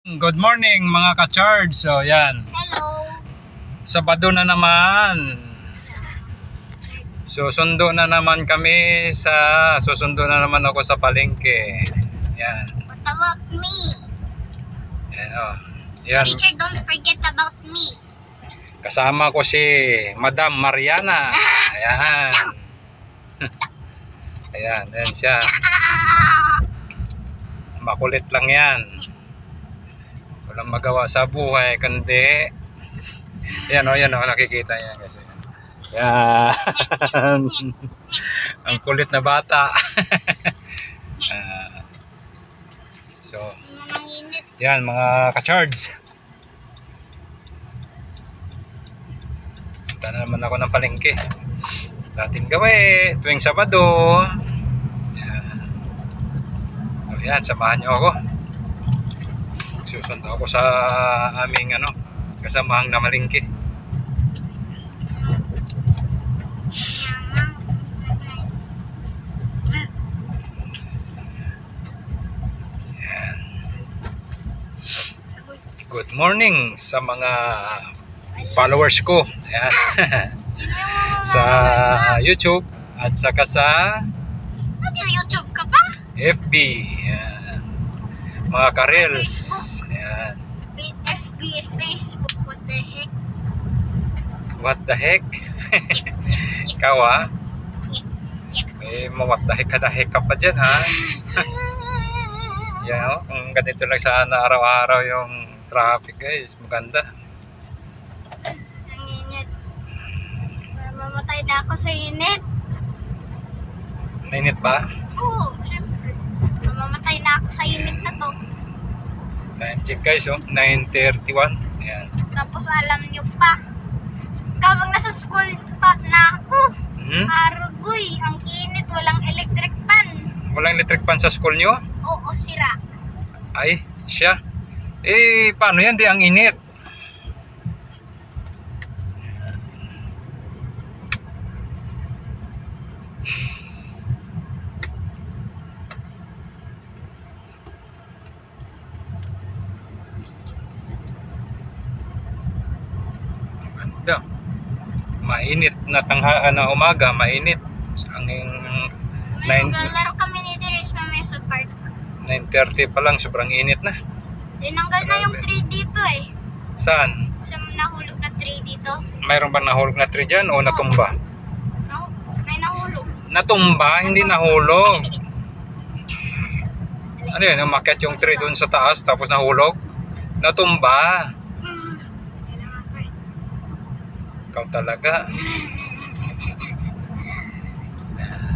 Good morning mga ka-charge. So yan, Hello. Sabado na naman. Susundo na naman kami sa susundo na naman ako sa palengke. Yan. What about me? Yan oh. Yan. Teacher, don't forget about me. Kasama ko si Madam Mariana. Ayan. Ayan, yan siya. Makulit lang yan. Walang magawa sa buhay, kundi... Yan o, yan o, nakikita yan kasi. Yan. Ang kulit na bata. Ah. so, yan mga ka-charge. Punta na naman ako ng palengke. Dating gawi, tuwing Sabado. Yan. O yan, samahan niyo ako. Susundo ako sa aming ano, kasamahang na malingki. Good morning sa mga followers ko. Ayan. sa YouTube at saka sa Nag-YouTube ka ba? FB. Ayan. Mga karels. Ayan. FB is Facebook. What the heck? What the heck? Ikaw ah. May mga what the heck ka the heck ka pa dyan ha. Yan oh. Kung ganito lang sana araw-araw yung traffic guys. Maganda. Ang init. Mamatay na ako sa init. Nainit ba? Oo, syempre. Mamamatay na ako sa init na to. Time check guys oh. 9.31. Ayan. Tapos alam nyo pa, kabang nasa school pa na ako, Hmm? Arugoy, ang init, walang electric pan. Walang electric pan sa school nyo? Oo, sira. Ay, siya. Eh, paano yan? Di ang init. Ang Ganda. Mainit na tangha na umaga, mainit. Ang May Nine- maglalaro kami ni Dires mamaya sa park. 9.30 pa lang, sobrang init na. Tinanggal na yung Grabe. tree dito eh. Saan? Sa nahulog na tree dito. Mayroon bang nahulog na tree dyan o natumba? No, may nahulog. Natumba, hindi nahulog. Ano yun, umakyat yung tree doon sa taas tapos nahulog? Natumba. Hmm. Kailangan ko eh. Ikaw talaga.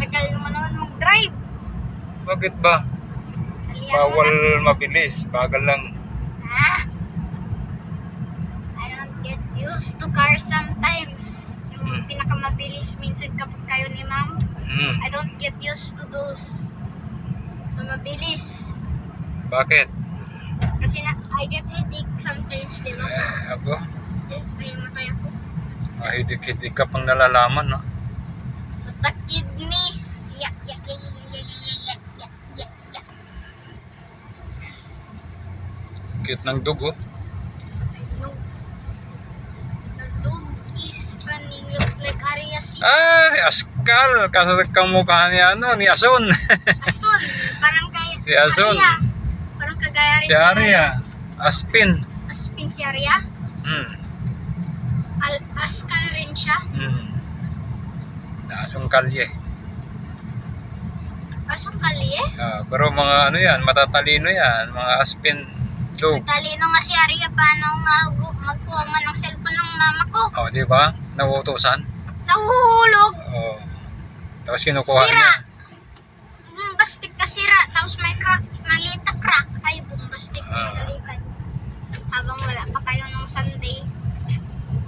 Tagal mo naman mag-drive. Bakit ba? Bawal mabilis. Bagal lang. Ah! I don't get used to cars sometimes. Yung Hmm. pinakamabilis minsan kapag kayo ni ma'am. Hmm. I don't get used to those. So, mabilis. Bakit? Kasi na, I get headache sometimes, di ba? Eh, ako, ako. Mahidik-hidik ka pang nalalaman, no? Dapat kidney. Yak, yak, yak, yak, yak, yak, yak, yak. Cute ng dugo. Oh. The dog is running. Looks like Arias. Ay, askal. Kasasak kamukha ni ano, ni Asun. Asun. Parang kaya. Si Asun. Aria. Parang kagaya rin. Si Aria. Aria. Aspin. Aspin si Aria? Hmm. Al Askal rin siya. Hmm. Naasong kalye. Asong kalye. Ah, pero mga ano yan, matatalino yan, mga aspin dog. Talino nga si Arya. Paano nga magkuha nga ng cellphone ng mama ko? Oh, di ba? Nauutosan. Nahuhulog. Oh. Tapos kinukuha Sira. niya. Bombastic ka sira. Tapos may crack. Maliit na crack. Ay, bombastic Ah. na balikan. Habang wala pa kayo nung Sunday.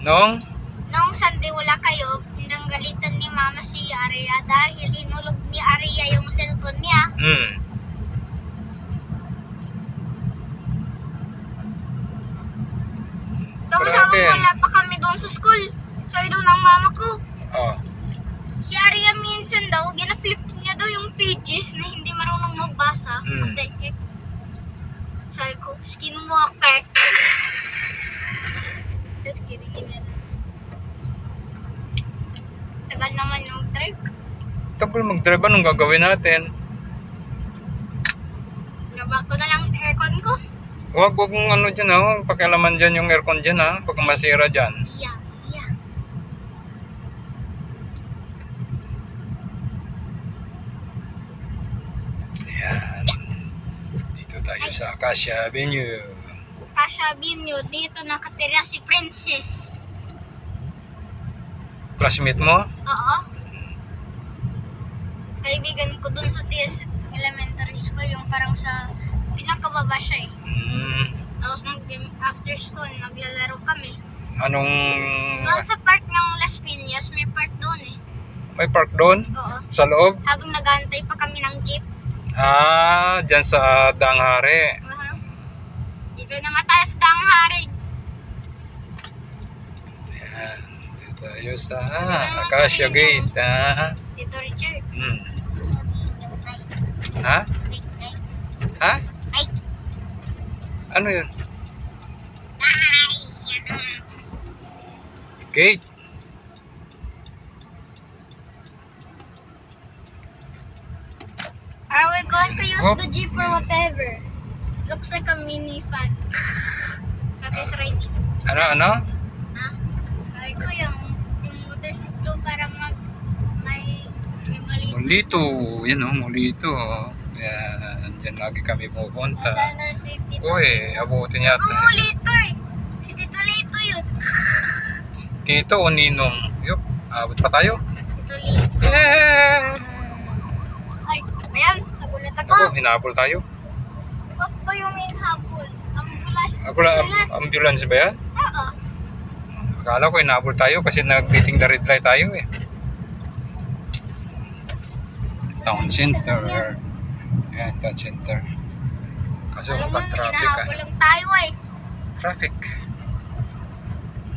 Nung? Noong Sunday wala kayo, hindang galitan ni Mama si Arya dahil hinulog ni Arya yung cellphone niya. Hmm. Tapos Grabe. habang wala pa kami doon sa school, sabi daw ng mama ko, Oh. si Arya minsan daw, gina-flip niya daw yung pages na hindi marunong magbasa. Hmm. What the heck? Sabi ko, Skinwalker. Just kidding. Tagal naman yung trip. Tagal mag-drive. Anong gagawin natin? Ko na lang aircon ko. Huwag, huwag mong ano dyan ha. Huwag pakialaman dyan yung aircon dyan ha. Pag masira dyan. Yeah, yeah. Ayan. Dito tayo sa Acacia Avenue. Kasha Binyo, dito nakatira si Princess. Classmate mo? Oo. Kaibigan ko dun sa TS Elementary School, yung parang sa pinakababa siya eh. Hmm. Tapos nag after school, naglalaro kami. Anong... Doon sa park ng Las Piñas, may park doon eh. May park doon? Oo. Sa loob? Habang nagantay pa kami ng jeep. Ah, dyan sa Danghare. Aha. Dito na nga tayo sa Danghari. Ayan. Tayo sa Acacia Gate. Ha? Dito Richard. Hmm. Ha? Ay, ay, Ha? ay. Ano yun? Ay! Gate. Are we going to use Oh. the jeep or whatever? Looks like a mini fan. That is right. Ano, ano? Ha? Sabi ko yung Mulito. Yan o, mulito. Yan. Dyan lagi kami pupunta. Nasaan na si Tito? Uy, abutin yata. mo Lito eh. Si Tito Lito yun. Tito o Ninong? Yup, abot pa tayo. Tito Lito. Yeah! Ay, ayan. Nagulat ako. Ako, hinabol tayo. Huwag ko yung main habol. Ang bulas. Ako lang, am- ambulance ba yan? Oo. Akala ko hinabol tayo kasi nag-beating the red light tayo eh. Town center. Yan, town center. Kaso mukhang traffic ah. hinahabol lang tayo eh. Traffic.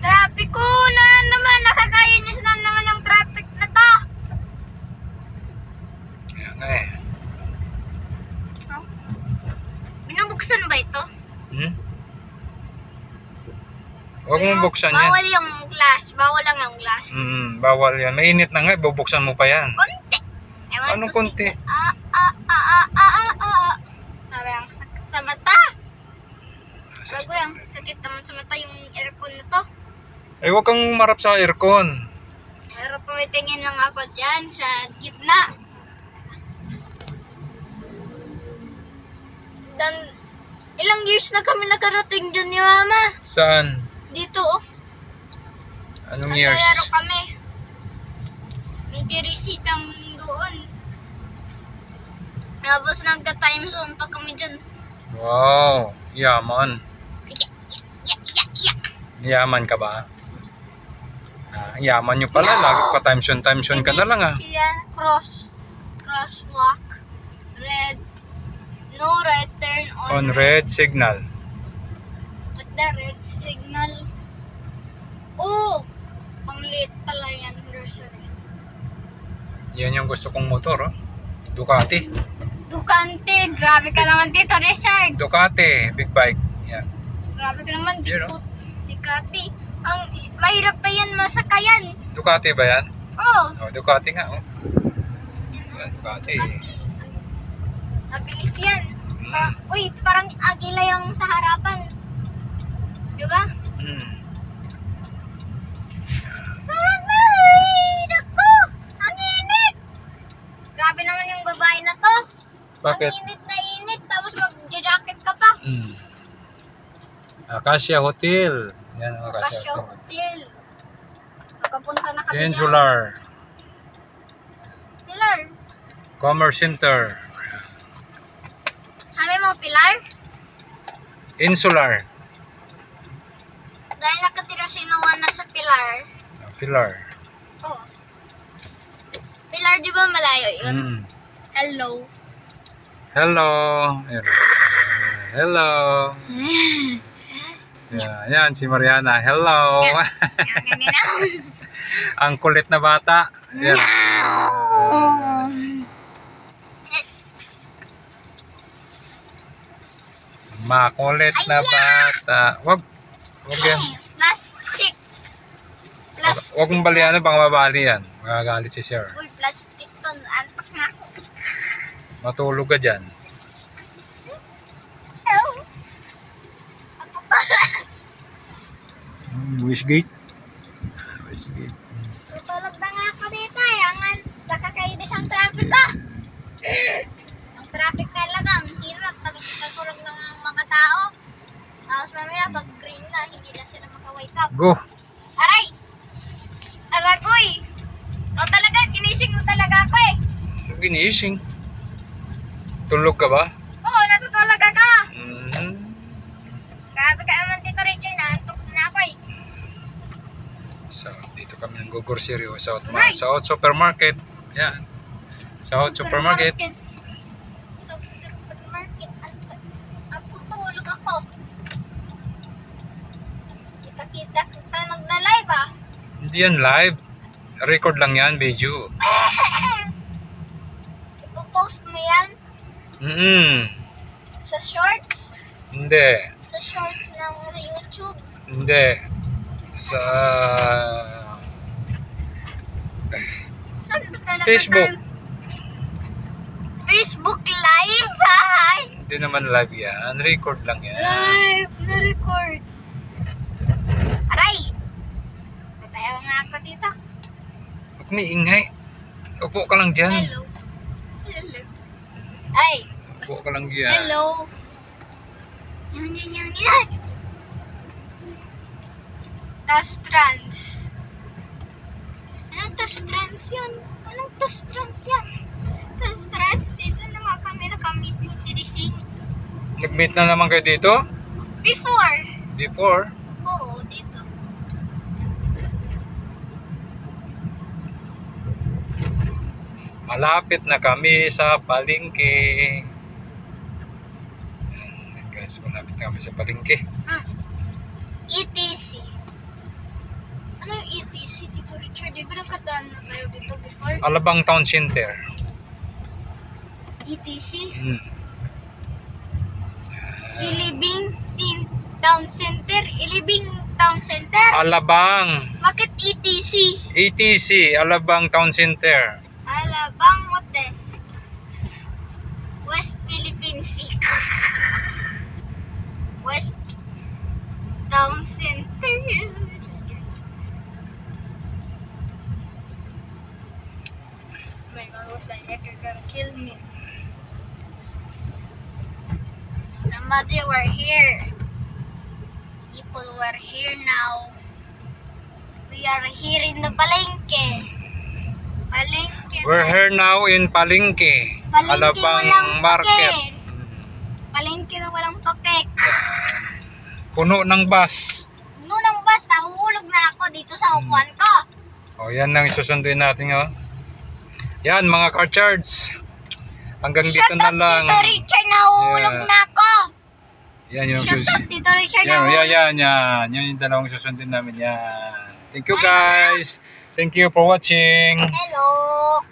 Traffic ko na naman. Nakakainis na naman yung traffic na to. Kaya nga eh. Binubuksan ba ito? Hmm? Huwag mong buksan yan. Bawal yung glass. Bawal lang yung glass. Hmm, bawal yan. Mainit na nga, bubuksan mo pa yan. Konti. Anong konti? the- Ah, ah, ah, ah, ah, ah, ah. Parang sakit sa mata. Bago yung sakit naman sa mata yung aircon na to. Eh, huwag kang marap sa aircon. Pero tumitingin lang ako dyan sa gitna. Dan, ilang years na kami nakarating dyan ni Mama. Saan? Dito, oh. Anong years? Naglalaro kami. Nagtirisitang doon. Tapos nagka-time zone pa kami dyan. Wow, yaman. Ya, ya, ya, ya. Yaman ka ba? Ah, yaman nyo pala. Lagi pa time zone, time zone ka na lang ah. Kaya, cross. Cross block. Red. No red turn on. On red signal. At the red signal. Oh! Pangliit pala yan, nursery. Yan yung gusto kong motor oh. Ducati. Ducante, grabe ka naman dito, Richard. Ducati, big bike. Yan. Grabe ka naman, Yun, dito. Ducati. Ang mahirap pa yan masakayan. Ducati ba yan? Oh, Oh, Ducati nga oh. Yan, Ducati. Ducati. Mabilis yan. Mm. Parang, uy, parang agila yung sa harapan. Di ba? Hmm. Parang, ay, naku! Ang init! Grabe naman yung babae na to. Ang init na init, tapos mag-jacket ka pa. Hmm. Acacia Hotel. Yan ang Acacia Casio Hotel. Hotel. Pagkapunta na kami dyan. Insular. Pilar. Commerce Center. Sabi mo, Pilar? Insular. Dahil nakatira si Noah na sa Pilar. Pilar. Oh. Pilar, di ba malayo yun? Hmm. Hello. Hello. Hello. Yan, yan si Mariana. Hello. Ang kulit na bata. Yan. Makulit na bata. Wag. Wag yan. Plastic. Plastic. Wag mong balian baka mabali yan. Magagalit si Sir. Uy, plastic to. Antok na ako. Matulog ka dyan. Hmm, Wishgate. Ah, Wishgate. Tutulog na nga ako dito. Yangan. Nakakainis ang traffic ko. ang traffic talaga. Ang hirap. Tapos natulog ng mga tao. Tapos mamaya pag green na, hindi na sila maka-wake up. Go. Aray! Aragoy! Ikaw talaga, ginising mo talaga ako eh. Ginising. Tulog ka ba? Oo, natutulog ako. Mhm. Grabe ka naman dito, Richard. Naantok na ako eh. So, dito kami ng go grocery o South, Right. South Supermarket. Yan. South Supermarket. South Supermarket. Ang- Ang tutulog ako. Kita-kita kita nagla-live ah. Hindi yan live. Record lang yan, video. Ipopost mo yan Mm sa shorts. Hindi. Sa shorts ng YouTube. Hindi. Sa... Saan ba talaga Facebook. tayo? Facebook Live, ay! Hindi naman live yan. Record lang yan. Live na record. Aray! Matayaw nga ako dito. Huwag may ingay. Upo ka lang dyan. Hello. Upo ka lang dyan. Hello. Yan, yan, yan, yan. Tas trans. Anong tas trans yan? Anong tas trans yan? Tas trans, dito naman kami nakamit ni Tirising. Nag-meet na naman kayo dito? Before. Before? Oo, dito. Malapit na kami sa palengke. Yan, guys, malapit na kami sa palengke. Hmm. ETC. Ano yung ETC, Tito Richard? Di ba nakadaan na tayo dito before? Alabang Town Center. ETC? Hmm. Ilibing Teen Town Center? Ilibing Town Center? Alabang. Bakit ETC? ATC, Alabang Town Center. Alabang Mote. West Philippine Sea. West Town Center. Just kidding. Oh my god, what the heck? You're gonna kill me. Somebody were here. People were here now. We are here in the palengke. Palengke. We're here now in Palengke. Palengke Alabang walang Market. Puno ng bus. Puno ng bus, nahuhulog na ako dito sa upuan ko. O, yan lang isusunduin natin, oh. Yan, mga car charge. Hanggang dito Shut na up, lang. Tito Richard, nahuhulog Yeah. na ako. Yan yung Shut up, Tito Richard, Yan, yan, yan, yan. Yan yung dalawang susundin namin yan. Thank you guys. Thank you for watching. Hello.